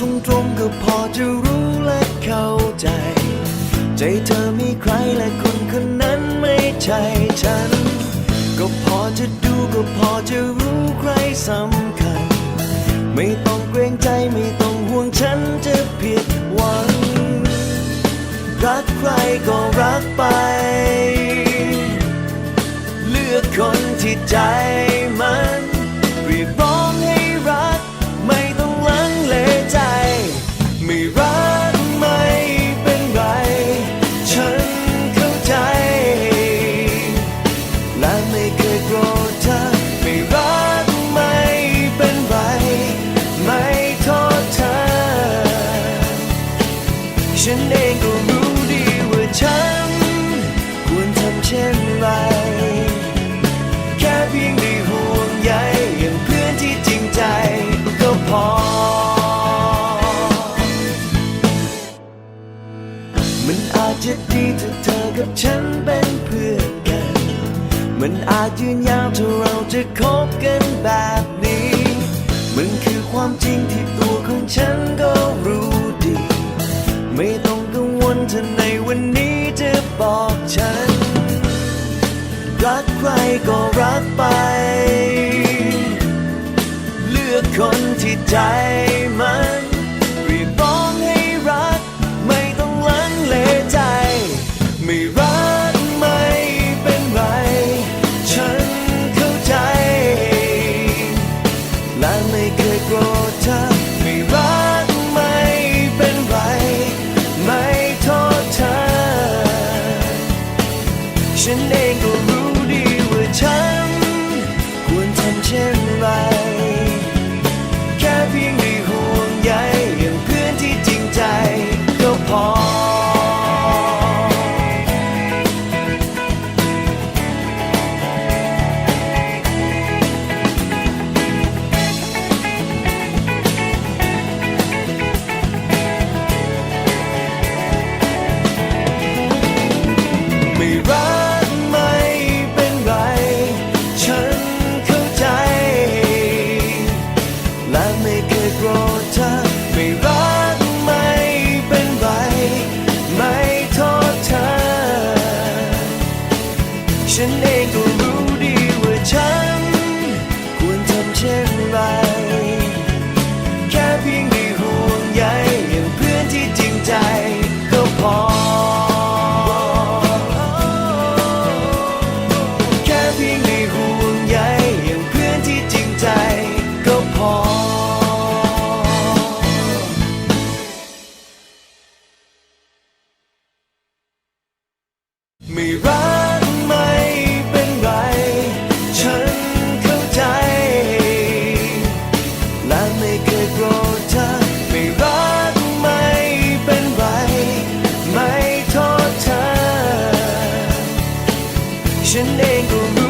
ตรงๆก็พอจะรู้และเข้าใจ ใจเธอมีใครและคนคนนั้นไม่ใช่ฉัน ก็พอจะดูก็พอจะรู้ใครสำคัญ ไม่ต้องเกรงใจไม่ต้องห่วงฉันจะผิดหวัง รักใครก็รักไป เลือกคนที่ใจ กับฉันเป็นเพื่อนกัน มันอาจยืนยาวถ้าเราจะคบกันแบบนี้ มันคือความจริงที่ตัวของฉันก็รู้ดี ไม่ต้องกังวลถ้าในวันนี้จะบอกฉัน รักใครก็รักไป เลือกคนที่ใจมันรีบร้องให้รัก ไม่ต้องลังเลใจ Shenango